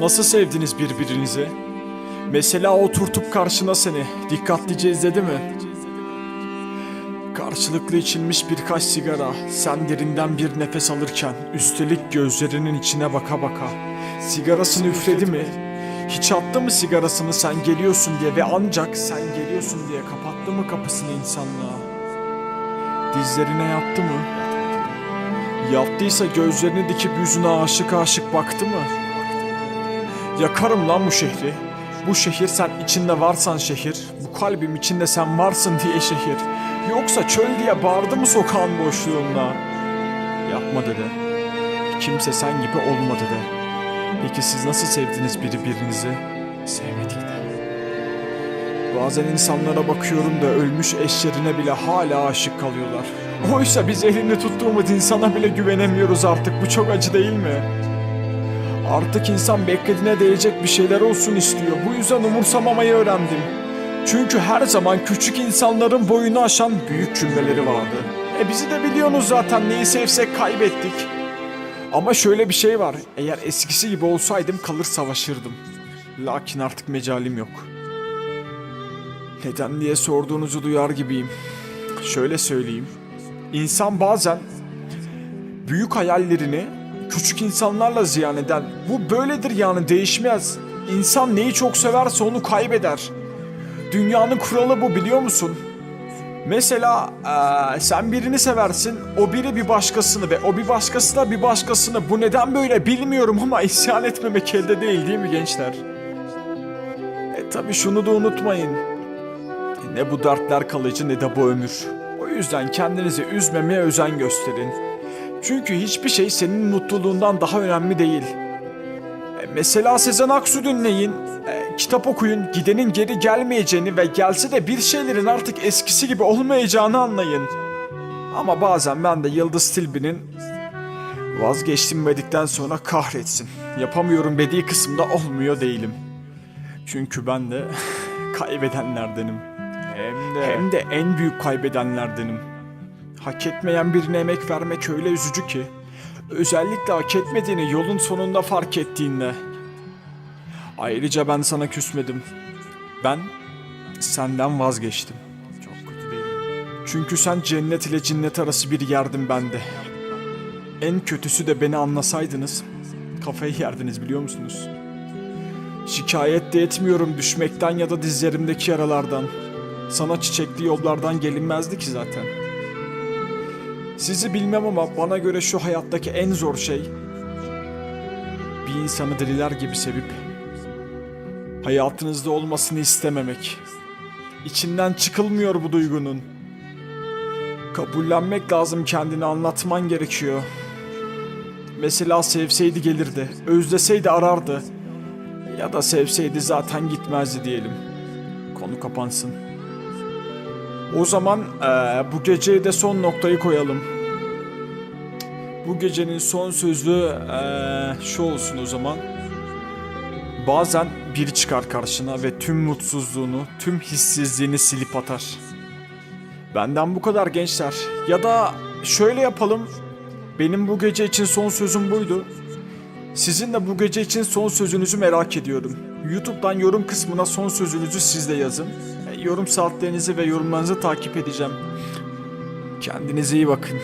Nasıl sevdiniz birbirinizi? Mesela oturtup karşına seni dikkatlice izledi mi? Karşılıklı içilmiş birkaç sigara, sen derinden bir nefes alırken, üstelik gözlerinin içine baka baka. Sigarasını üfledi mi? Hiç attı mı sigarasını sen geliyorsun diye ve ancak sen geliyorsun diye kapattı mı kapısını insanlığa? Dizlerine yattı mı? Yattıysa gözlerini dikip yüzüne aşık aşık baktı mı? Yakarım lan bu şehri. Bu şehir sen içinde varsan şehir. Bu kalbim içinde sen varsın diye şehir. Yoksa çöl diye bağırdı mı sokağın boşluğunda? Yapma dede. Kimse sen gibi olma dede. Peki siz nasıl sevdiniz birbirinizi? Sevmedik de. Bazen insanlara bakıyorum da ölmüş eşlerine bile hala aşık kalıyorlar. Oysa biz elini tuttuğumuz insana bile güvenemiyoruz artık. Bu çok acı değil mi? Artık insan beklediğine değecek bir şeyler olsun istiyor. Bu yüzden umursamamayı öğrendim. Çünkü her zaman küçük insanların boyunu aşan büyük cümleleri vardı. E bizi de biliyorsunuz zaten neyi sevsek kaybettik. Ama şöyle bir şey var. Eğer eskisi gibi olsaydım kalır savaşırdım. Lakin artık mecalim yok. Neden diye sorduğunuzu duyar gibiyim. Şöyle söyleyeyim. İnsan bazen büyük hayallerini küçük insanlarla ziyan eden. Bu böyledir yani değişmez. İnsan neyi çok severse onu kaybeder. Dünyanın kuralı bu biliyor musun? Mesela eee, sen birini seversin, o biri bir başkasını ve o bir başkası da bir başkasını. Bu neden böyle bilmiyorum ama isyan etmemek elde değil değil mi gençler? E tabi şunu da unutmayın. Ne bu dertler kalıcı ne de bu ömür. O yüzden kendinizi üzmemeye özen gösterin. Çünkü hiçbir şey senin mutluluğundan daha önemli değil. E, Mesela Sezen Aksu dinleyin, e, kitap okuyun, gidenin geri gelmeyeceğini ve gelse de bir şeylerin artık eskisi gibi olmayacağını anlayın. Ama bazen ben de Yıldız Tilbe'nin vazgeçtim dedikten sonra kahretsin. Yapamıyorum dediği kısımda olmuyor değilim. Çünkü ben de kaybedenlerdenim. Hem de... Hem de en büyük kaybedenlerdenim. Hak etmeyen birine emek vermek öyle üzücü ki. Özellikle hak etmediğini yolun sonunda fark ettiğinde. Ayrıca ben sana küsmedim. Ben senden vazgeçtim. Çok kötü değil. Çünkü sen cennet ile cinnet arası bir yerdin bende. En kötüsü de beni anlasaydınız kafayı yerdiniz biliyor musunuz? Şikayet de etmiyorum düşmekten ya da dizlerimdeki yaralardan. Sana çiçekli yollardan gelinmezdi ki zaten. Sizi bilmem ama bana göre şu hayattaki en zor şey bir insanı deliler gibi sevip hayatınızda olmasını istememek. İçinden çıkılmıyor bu duygunun. Kabullenmek lazım kendini anlatman gerekiyor. Mesela sevseydi gelirdi, özleseydi arardı. Ya da sevseydi zaten gitmezdi diyelim. Konu kapansın. O zaman eee, bu geceye de son noktayı koyalım. Bu gecenin son sözü eee, şu olsun o zaman. Bazen biri çıkar karşına ve tüm mutsuzluğunu, tüm hissizliğini silip atar. Benden bu kadar gençler. Ya da şöyle yapalım. Benim bu gece için son sözüm buydu. Sizin de bu gece için son sözünüzü merak ediyorum. YouTube'dan yorum kısmına son sözünüzü siz de yazın. Yorum saatlerinizi ve yorumlarınızı takip edeceğim. Kendinize iyi bakın.